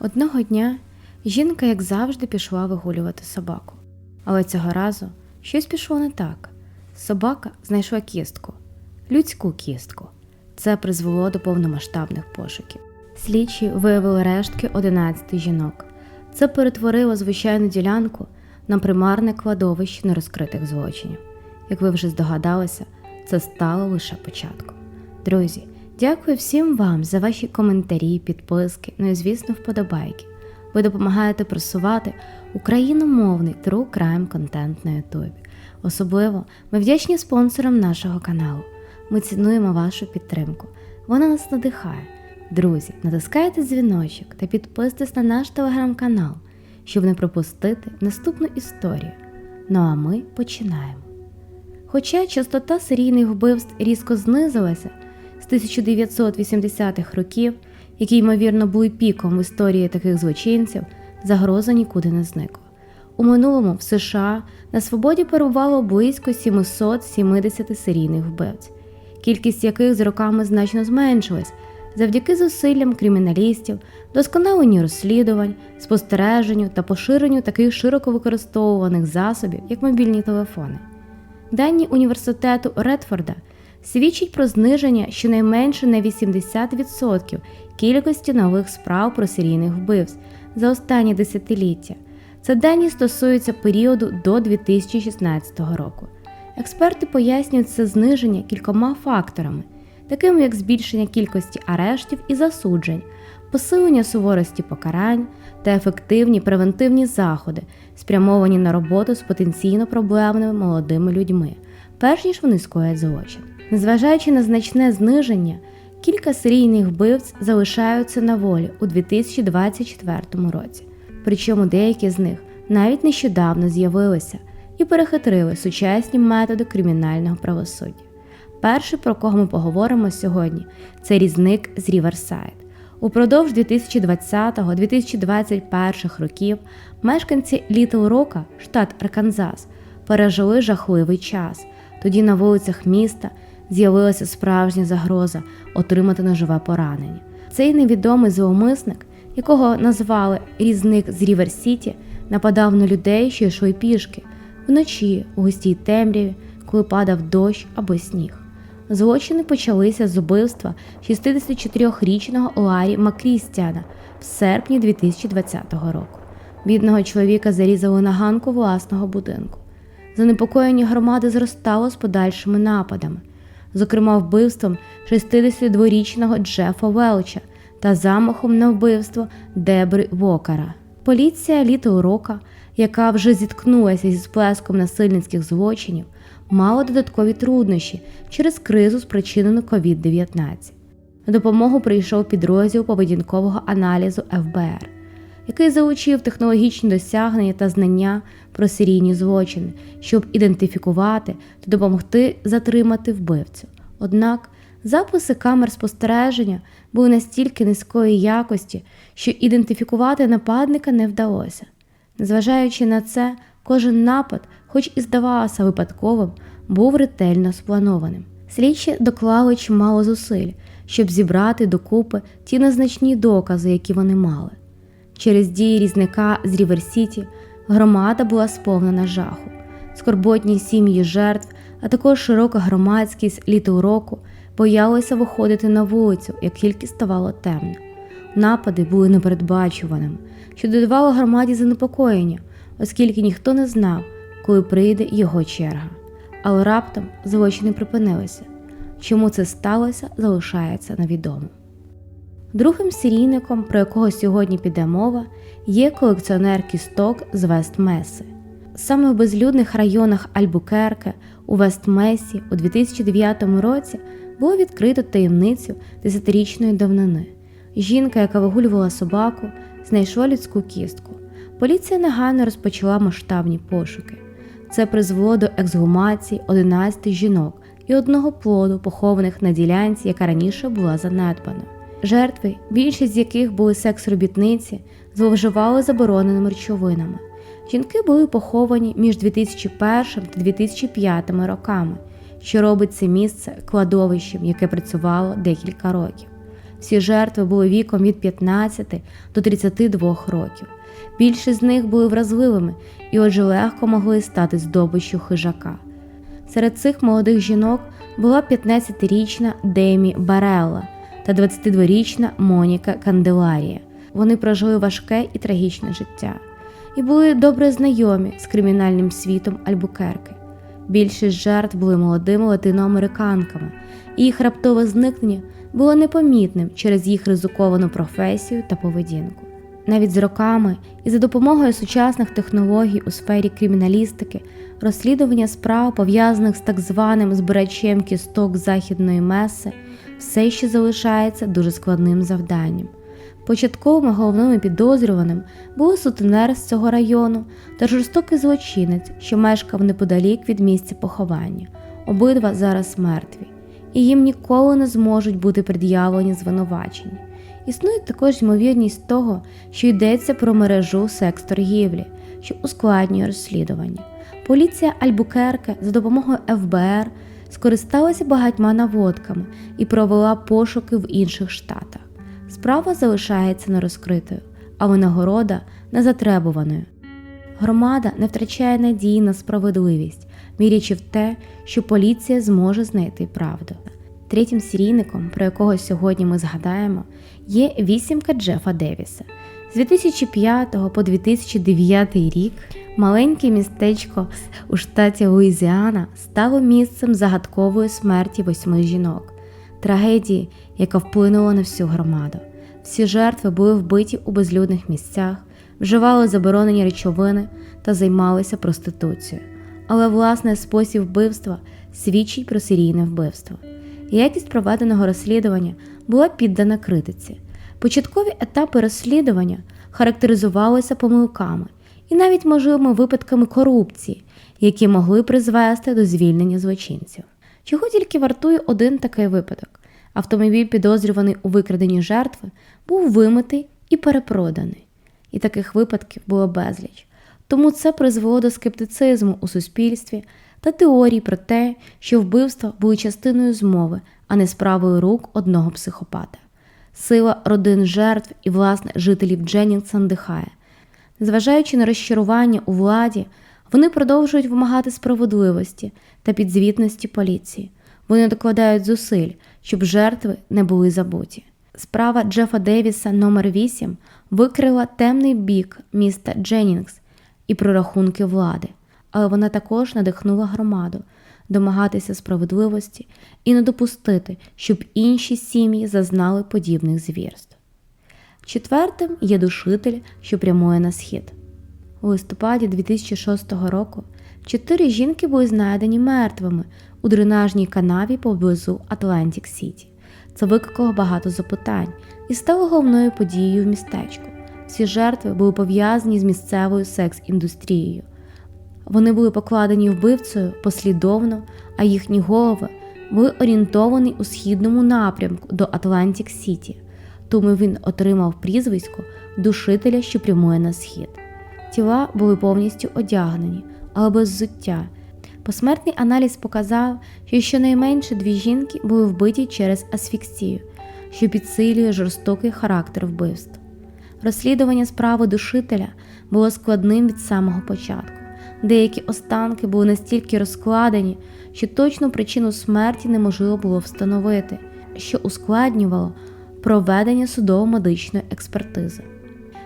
Одного дня жінка, як завжди, пішла вигулювати собаку. Але цього разу щось пішло не так. Собака знайшла кістку, людську кістку. Це призвело до повномасштабних пошуків. Слідчі виявили рештки 11 жінок. Це перетворило звичайну ділянку на примарне кладовище нерозкритих злочинів. Як ви вже здогадалися, це стало лише початком. Друзі, дякую всім вам за ваші коментарі, підписки, ну і звісно, вподобайки. Ви допомагаєте просувати україномовний true crime контент на Ютубі. Особливо ми вдячні спонсорам нашого каналу. Ми цінуємо вашу підтримку. Вона нас надихає. Друзі, натискайте дзвіночок та підписуйтесь на наш телеграм-канал, щоб не пропустити наступну історію. Ну а ми починаємо. Хоча частота серійних вбивств різко знизилася з 1980-х років, які, ймовірно, були піком в історії таких злочинців, загроза нікуди не зникла. У минулому в США на свободі перебувало близько 770 серійних вбивць, кількість яких з роками значно зменшилась завдяки зусиллям криміналістів, досконаленню розслідувань, спостереженню та поширенню таких широко використовуваних засобів, як мобільні телефони. Дані університету Редфорда свідчать про зниження щонайменше на 80% кількості нових справ про серійних вбивств за останні десятиліття. Це дані стосуються періоду до 2016 року. Експерти пояснюють це зниження кількома факторами, такими як збільшення кількості арештів і засуджень, посилення суворості покарань та ефективні превентивні заходи, спрямовані на роботу з потенційно проблемними молодими людьми, перш ніж вони скоять злочин. Незважаючи на значне зниження, кілька серійних вбивць залишаються на волі у 2024 році. Причому деякі з них навіть нещодавно з'явилися і перехитрили сучасні методи кримінального правосуддя. Перший, про кого ми поговоримо сьогодні, це різник з Ріверсайд. Упродовж 2020-2021 років мешканці Літл Рока, штат Арканзас, пережили жахливий час. Тоді на вулицях міста з'явилася справжня загроза отримати ножове поранення. Цей невідомий зловмисник, якого назвали різник з Рівер Сіті, нападав на людей, що йшли пішки, вночі у густій темряві, коли падав дощ або сніг. Злочини почалися з убивства 64-річного Ларі Макрістіана в серпні 2020 року. Бідного чоловіка зарізали на ганку власного будинку. Занепокоєння громади зростало з подальшими нападами, зокрема вбивством 62-річного Джефа Велча та замахом на вбивство Дебри Вокара. Поліція Літл Рока, яка вже зіткнулася зі сплеском насильницьких злочинів, мала додаткові труднощі через кризу, спричинену COVID-19. На допомогу прийшов підрозділ поведінкового аналізу ФБР, який залучив технологічні досягнення та знання про серійні злочини, щоб ідентифікувати та допомогти затримати вбивцю. Однак записи камер спостереження були настільки низької якості, що ідентифікувати нападника не вдалося. Незважаючи на це, кожен напад, хоч і здавався випадковим, був ретельно спланованим. Слідчі доклали чимало зусиль, щоб зібрати докупи ті незначні докази, які вони мали. Через дії різника з Ріверсіті громада була сповнена жаху, скорботні сім'ї жертв, а також широка громадськість літу року боялися виходити на вулицю, як тільки ставало темно. Напади були непередбачуваними, що додавало громаді занепокоєння, оскільки ніхто не знав, коли прийде його черга. Але раптом злочини припинилися. Чому це сталося, залишається невідомим. Другим серійником, про якого сьогодні піде мова, є колекціонер кісток з Вестмеси. Саме в безлюдних районах Альбукерке у Вестмесі у 2009 році було відкрито таємницю десятирічної давнини. Жінка, яка вигулювала собаку, знайшла людську кістку. Поліція негайно розпочала масштабні пошуки. Це призвело до ексгумації 11 жінок і одного плоду, похованих на ділянці, яка раніше була занедбана. Жертви, більшість з яких були секс-робітниці, зловживали забороненими речовинами. Жінки були поховані між 2001 та 2005 роками, що робить це місце кладовищем, яке працювало декілька років. Всі жертви були віком від 15 до 32 років. Більшість з них були вразливими і, отже, легко могли стати здобиччю хижака. Серед цих молодих жінок була 15-річна Демі Барелла та 22-річна Моніка Канделарія. Вони прожили важке і трагічне життя і були добре знайомі з кримінальним світом Альбукерки. Більшість жертв були молодими латиноамериканками, і їх раптове зникнення було непомітним через їх ризиковану професію та поведінку. Навіть з роками і за допомогою сучасних технологій у сфері криміналістики розслідування справ, пов'язаних з так званим збирачем кісток західної меси, все ще залишається дуже складним завданням. Початковими головними підозрюваним були сутенер з цього району та жорстокий злочинець, що мешкав неподалік від місця поховання. Обидва зараз мертві, і їм ніколи не зможуть бути пред'явлені звинувачення. Існує також ймовірність того, що йдеться про мережу секс-торгівлі, що ускладнює розслідування. Поліція Альбукерке за допомогою ФБР скористалася багатьма наводками і провела пошуки в інших штатах. Справа залишається нерозкритою, а винагорода незатребуваною. Громада не втрачає надії на справедливість, вірячи в те, що поліція зможе знайти правду. Третім серійником, про якого сьогодні ми згадаємо, є вісімка Джефа Девіса. З 2005 по 2009 рік маленьке містечко у штаті Луїзіана стало місцем загадкової смерті восьми жінок, трагедії, яка вплинула на всю громаду. Всі жертви були вбиті у безлюдних місцях, вживали заборонені речовини та займалися проституцією. Але власне спосіб вбивства свідчить про серійне вбивство. Якість проведеного розслідування була піддана критиці. Початкові етапи розслідування характеризувалися помилками і навіть можливими випадками корупції, які могли призвести до звільнення злочинців. Чого тільки вартує один такий випадок: автомобіль, підозрюваний у викраденні жертви, був вимитий і перепроданий. І таких випадків було безліч. Тому це призвело до скептицизму у суспільстві та теорій про те, що вбивства були частиною змови, а не справою рук одного психопата. Сила родин жертв і, власне, жителів Дженнінгса надихає. Незважаючи на розчарування у владі, вони продовжують вимагати справедливості та підзвітності поліції. Вони докладають зусиль, щоб жертви не були забуті. Справа Джефа Девіса номер 8 викрила темний бік міста Дженнінгс і прорахунки влади, але вона також надихнула громаду домагатися справедливості і не допустити, щоб інші сім'ї зазнали подібних звірств. Четвертим є душитель, що прямує на схід. У листопаді 2006 року чотири жінки були знайдені мертвими у дренажній канаві поблизу Атлантик Сіті. Це викликало багато запитань і стало головною подією в містечку. Всі жертви були пов'язані з місцевою секс-індустрією. Вони були покладені вбивцею послідовно, а їхні голови були орієнтовані у східному напрямку до Атлантик Сіті, тому він отримав прізвисько душителя, що прямує на схід. Тіла були повністю одягнені, але без взуття. Посмертний аналіз показав, що щонайменше дві жінки були вбиті через асфіксію, що підсилює жорстокий характер вбивств. Розслідування справи душителя було складним від самого початку. Деякі останки були настільки розкладені, що точну причину смерті неможливо було встановити, що ускладнювало проведення судово-медичної експертизи.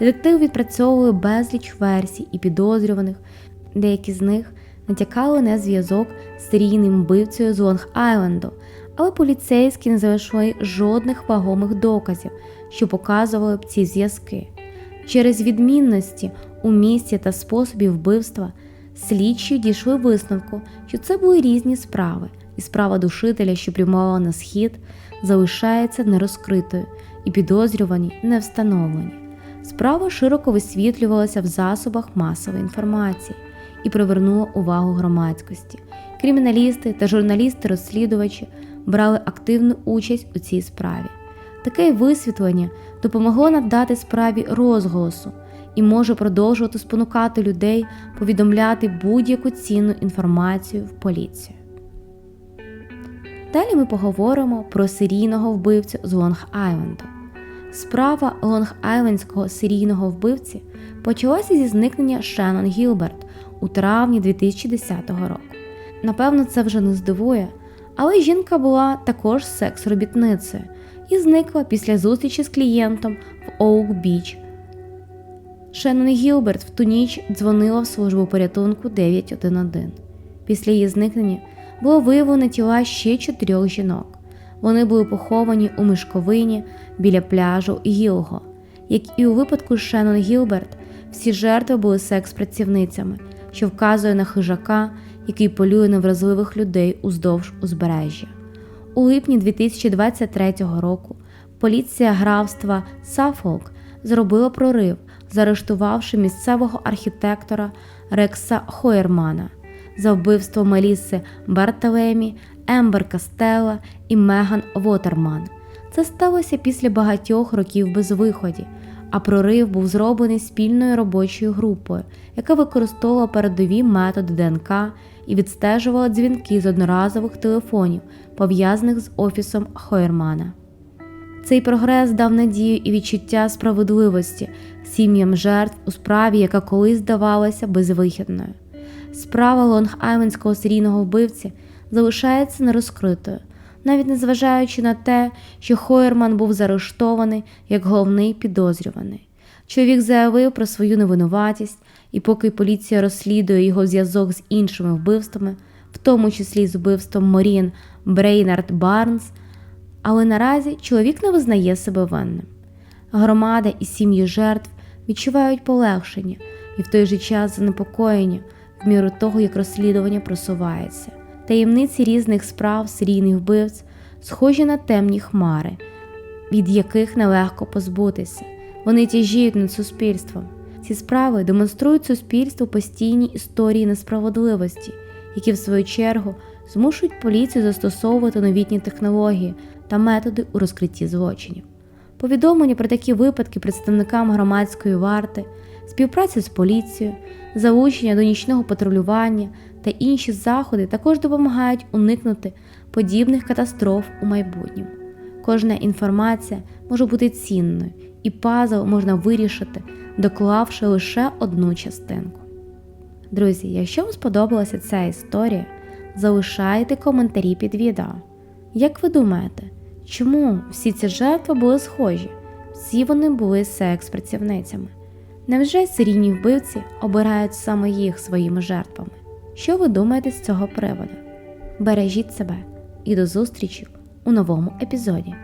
Детектив відпрацьовує безліч версій і підозрюваних, деякі з них натякали на зв'язок з серійним вбивцею з Лонг-Айленду, але поліцейські не знайшли жодних вагомих доказів, що показували б ці зв'язки. Через відмінності у місці та способі вбивства слідчі дійшли висновку, що це були різні справи, і справа душителя, що прямувала на схід, залишається нерозкритою і підозрювані не встановлені. Справа широко висвітлювалася в засобах масової інформації і привернула увагу громадськості. Криміналісти та журналісти-розслідувачі брали активну участь у цій справі. Таке висвітлення допомогло надати справі розголосу і може продовжувати спонукати людей повідомляти будь-яку цінну інформацію в поліцію. Далі ми поговоримо про серійного вбивцю з Лонг-Айленду. Справа Лонг-Айлендського серійного вбивці почалася зі зникнення Шеннон Гілберт у травні 2010 року. Напевно, це вже не здивує, але жінка була також секс-робітницею і зникла після зустрічі з клієнтом в Оук-Біч. Шеннон Гілберт в ту ніч дзвонила в службу порятунку 911. Після її зникнення було виявлено тіла ще чотирьох жінок. Вони були поховані у мишковині біля пляжу Гілго. Як і у випадку з Шеннон Гілберт, всі жертви були секс-працівницями, що вказує на хижака, який полює на вразливих людей уздовж узбережжя. У липні 2023 року поліція графства Сафолк зробила прорив, заарештувавши місцевого архітектора Рекса Хойермана за вбивство Меліси Бартелемі, Ембер Кастелла і Меган Вотерман. Це сталося після багатьох років безвиході, а прорив був зроблений спільною робочою групою, яка використовувала передові методи ДНК і відстежувала дзвінки з одноразових телефонів, пов'язаних з офісом Хойермана. Цей прогрес дав надію і відчуття справедливості сім'ям жертв у справі, яка колись здавалася безвихідною. Справа Лонг-Айлендського серійного вбивці залишається нерозкритою, навіть незважаючи на те, що Хойерман був заарештований як головний підозрюваний. Чоловік заявив про свою невинуватість, і поки поліція розслідує його зв'язок з іншими вбивствами, в тому числі з вбивством Морін Брейнард Барнс, але наразі чоловік не визнає себе винним. Громада і сім'ї жертв відчувають полегшення і в той же час занепокоєння в міру того, як розслідування просувається. Таємниці різних справ серійних вбивць схожі на темні хмари, від яких нелегко позбутися. Вони тяжіють над суспільством. Ці справи демонструють суспільству постійні історії несправедливості, які, в свою чергу, змушують поліцію застосовувати новітні технології та методи у розкритті злочинів. Повідомлення про такі випадки представникам громадської варти, співпраця з поліцією, залучення до нічного патрулювання та інші заходи також допомагають уникнути подібних катастроф у майбутньому. Кожна інформація може бути цінною, і пазл можна вирішити, доклавши лише одну частинку. Друзі, якщо вам сподобалася ця історія, залишайте коментарі під відео. Як ви думаєте, чому всі ці жертви були схожі? Всі вони були секс-працівницями. Невже серійні вбивці обирають саме їх своїми жертвами? Що ви думаєте з цього приводу? Бережіть себе і до зустрічі у новому епізоді.